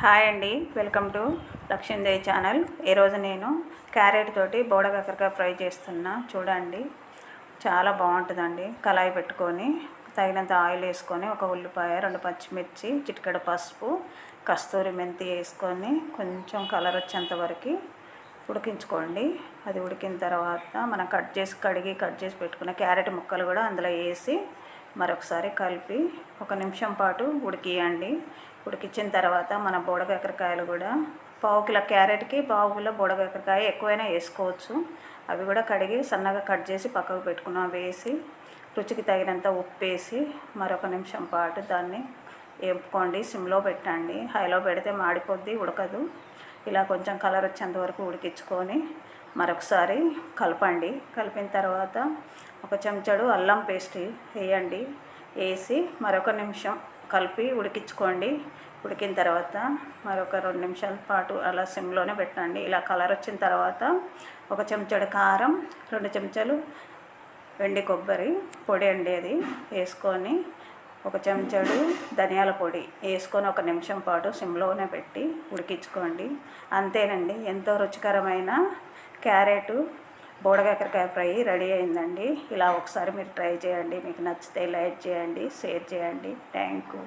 Hi అండి welcome to Lakshmidevi channel. ఈరోజు నేను క్యారెట్ తోటి బోడకాకరకాయ ఫ్రై చేస్తున్నా. చూడండి చాలా బాగుంటుందండి. కళాయి పెట్టుకొని తగినంత ఆయిల్ వేసుకొని ఒక ఉల్లిపాయ రెండు పచ్చిమిర్చి చిటికెడ పసుపు కస్తూరి మెంతి వేసుకొని కొంచెం కలర్ వచ్చేంత వరకు ఉడికించుకోండి. అది ఉడికిన తర్వాత మనం కట్ చేసి కడిగి కట్ చేసి పెట్టుకున్న క్యారెట్ ముక్కలు కూడా అందులో వేసి మరొకసారి కలిపి ఒక నిమిషం పాటు ఉడికియండి. ఉడికించిన తర్వాత మన బోడకాకరకాయలు కూడా పావు కిలో క్యారెట్కి పావు కిలో బోడకాకరకాయ ఎక్కువైనా వేసుకోవచ్చు. అవి కూడా కడిగి సన్నగా కట్ చేసి పక్కకు పెట్టుకున్నాం. వేసి రుచికి తగినంత ఉప్పు వేసి మరొక నిమిషం పాటు దాన్ని వేపుకోండి సిమ్లో పెట్టండి. హైలో పెడితే మాడిపోద్ది ఉడకదు. ఇలా కొంచెం కలర్ వచ్చేంత వరకు ఉడికించుకొని మరొకసారి కలపండి. కలిపిన తర్వాత ఒక చెంచాడు అల్లం పేస్ట్ వేయండి. వేసి మరొక నిమిషం కలిపి ఉడికించుకోండి. ఉడికిన తర్వాత మరొక రెండు నిమిషాల పాటు అలా సిమ్లోనే పెట్టండి. ఇలా కలర్ వచ్చిన తర్వాత ఒక చెంచాడు కారం రెండు చెంచాలు వెండి కొబ్బరి పొడి అండి అది. వేసుకొని ఒక చెంచాడు ధనియాల పొడి వేసుకొని ఒక నిమిషం పాటు సిమ్లోనే పెట్టి ఉడికించుకోండి. అంతేనండి ఎంతో రుచికరమైన క్యారెట్ బోడకాకరకాయ ఫ్రై రెడీ అయిందండి. ఇలా ఒకసారి మీరు ట్రై చేయండి. మీకు నచ్చితే లైక్ చేయండి షేర్ చేయండి. Thank you.